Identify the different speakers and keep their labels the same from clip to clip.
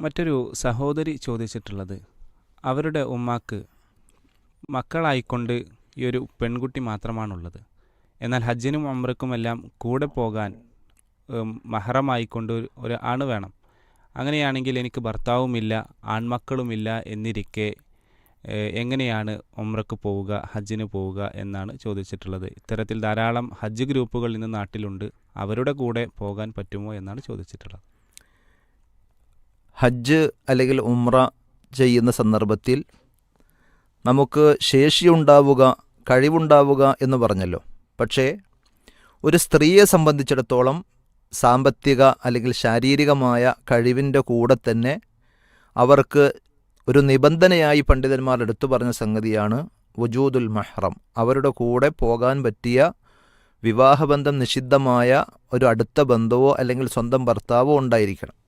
Speaker 1: മറ്റൊരു സഹോദരി ചോദിച്ചിട്ടുള്ളത് അവരുടെ ഉമ്മാക്ക് മക്കളായിക്കൊണ്ട് ഈ ഒരു പെൺകുട്ടി മാത്രമാണുള്ളത്. എന്നാൽ ഹജ്ജിനും അമ്രക്കുമെല്ലാം കൂടെ പോകാൻ മഹറമായിക്കൊണ്ട് ഒരു ആണ് വേണം. അങ്ങനെയാണെങ്കിൽ എനിക്ക് ഭർത്താവുമില്ല ആൺമക്കളുമില്ല എന്നിരിക്കെ എങ്ങനെയാണ് ഒമ്രക്ക് പോവുക ഹജ്ജിന് പോവുക എന്നാണ് ചോദിച്ചിട്ടുള്ളത്. ഇത്തരത്തിൽ ധാരാളം ഹജ്ജ് ഗ്രൂപ്പുകൾ ഇന്ന് നാട്ടിലുണ്ട്. അവരുടെ കൂടെ പോകാൻ പറ്റുമോ എന്നാണ് ചോദിച്ചിട്ടുള്ളത്.
Speaker 2: ഹജ്ജ് അല്ലെങ്കിൽ ഉമ്ര ചെയ്യുന്ന സന്ദർഭത്തിൽ നമുക്ക് ശേഷിയുണ്ടാവുക കഴിവുണ്ടാവുക എന്ന് പറഞ്ഞല്ലോ. പക്ഷേ ഒരു സ്ത്രീയെ സംബന്ധിച്ചിടത്തോളം സാമ്പത്തിക അല്ലെങ്കിൽ ശാരീരികമായ കഴിവിന്റെ കൂടെ തന്നെ അവർക്ക് ഒരു നിബന്ധനയായി പണ്ഡിതന്മാർ എടുത്തു പറഞ്ഞ സംഗതിയാണ് വജൂദുൽ മെഹ്റം. അവരുടെ കൂടെ പോകാൻ പറ്റിയ വിവാഹബന്ധം നിഷിദ്ധമായ ഒരു അടുത്ത ബന്ധവോ അല്ലെങ്കിൽ സ്വന്തം ഭർത്താവോ ഉണ്ടായിരിക്കണം.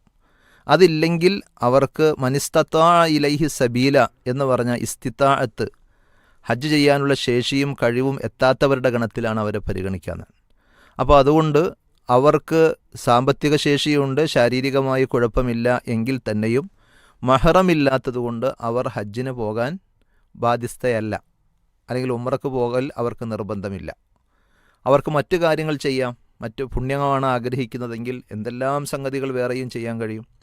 Speaker 2: അതില്ലെങ്കിൽ അവർക്ക് മനിസ്തത്താ ഇലൈഹി സബീല എന്ന് പറഞ്ഞ ഇസ്തിത്താഅത്ത് ഹജ്ജ് ചെയ്യാനുള്ള ശേഷിയും കഴിവും എത്താത്തവരുടെ ഗണത്തിലാണ് അവരെ പരിഗണിക്കുന്നത് അപ്പോൾ അതുകൊണ്ട് അവർക്ക് സാമ്പത്തിക ശേഷിയുണ്ട് ശാരീരികമായി കുഴപ്പമില്ല എങ്കിൽ തന്നെയും മഹറമില്ലാത്തതുകൊണ്ട് അവർ ഹജ്ജിന് പോകാൻ ബാധ്യസ്ഥയല്ല. അല്ലെങ്കിൽ ഉമ്രക്ക് പോകൽ അവർക്ക് നിർബന്ധമില്ല. അവർക്ക് മറ്റു കാര്യങ്ങൾ ചെയ്യാം മറ്റു പുണ്യമാണ് ആഗ്രഹിക്കുന്നതെങ്കിൽ എന്തെല്ലാം സംഗതികൾ വേറെയും ചെയ്യാൻ കഴിയും?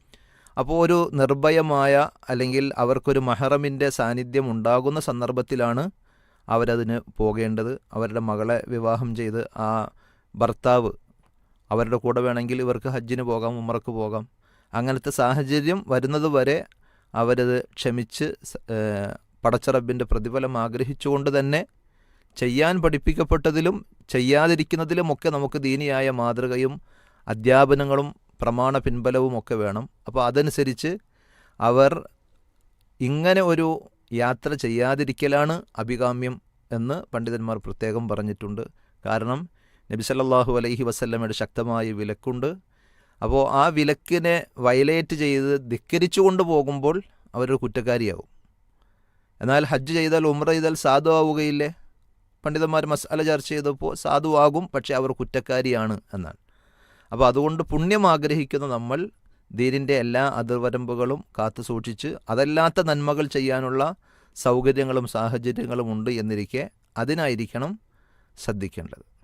Speaker 2: അപ്പോൾ ഒരു നിർഭയമായ അല്ലെങ്കിൽ അവർക്കൊരു മഹറമിന്റെ സാന്നിധ്യം ഉണ്ടാകുന്ന സന്ദർഭത്തിലാണ് അവരതിന് പോകേണ്ടത്. അവരുടെ മകളെ വിവാഹം ചെയ്ത് ആ ഭർത്താവ് അവരുടെ കൂടെ വേണമെങ്കിൽ ഇവർക്ക് ഹജ്ജിന് പോകാം ഉമ്മർക്ക് പോകാം. അങ്ങനത്തെ സാഹചര്യം വരുന്നത് വരെ അവരത് ക്ഷമിച്ച് പടച്ചറബിന്റെ പ്രതിഫലം ആഗ്രഹിച്ചുകൊണ്ട് തന്നെ ചെയ്യാൻ പഠിപ്പിക്കപ്പെട്ടതിലും ചെയ്യാതിരിക്കുന്നതിലുമൊക്കെ നമുക്ക് ദീനിയായ മാതൃകയും അധ്യാപനങ്ങളും പ്രമാണ പിൻബലവും ഒക്കെ വേണം. അപ്പോൾ അതനുസരിച്ച് അവർ ഇങ്ങനെ ഒരു യാത്ര ചെയ്യാതിരിക്കലാണ് അഭികാമ്യം എന്ന് പണ്ഡിതന്മാർ പ്രത്യേകം പറഞ്ഞിട്ടുണ്ട്. കാരണം നബി സല്ലല്ലാഹു അലൈഹി വസല്ലമയുടെ ശക്തമായ വിലക്കുണ്ട്. അപ്പോൾ ആ വിലക്കിനെ വയലേറ്റ് ചെയ്ത് ധിക്കരിച്ചു കൊണ്ട് പോകുമ്പോൾ അവരൊരു കുറ്റക്കാരിയാവും. എന്നാൽ ഹജ്ജ് ചെയ്താൽ ഉമ്ര ചെയ്താൽ സാധു ആവുകയില്ലേ? പണ്ഡിതന്മാർ മസാല ചർച്ച ചെയ്തപ്പോൾ സാധുവാകും പക്ഷേ അവർ കുറ്റക്കാരിയാണ് എന്നാണ്. അപ്പോൾ അതുകൊണ്ട് പുണ്യം ആഗ്രഹിക്കുന്ന നമ്മൾ ദീനിന്റെ എല്ലാ അതിർവരമ്പുകളും കാത്തു സൂക്ഷിച്ച് അതല്ലാത്ത നന്മകൾ ചെയ്യാനുള്ള സൗകര്യങ്ങളും സാഹചര്യങ്ങളും ഉണ്ട് എന്നിരിക്കെ അതിനായിരിക്കണം ശ്രദ്ധിക്കേണ്ടത്.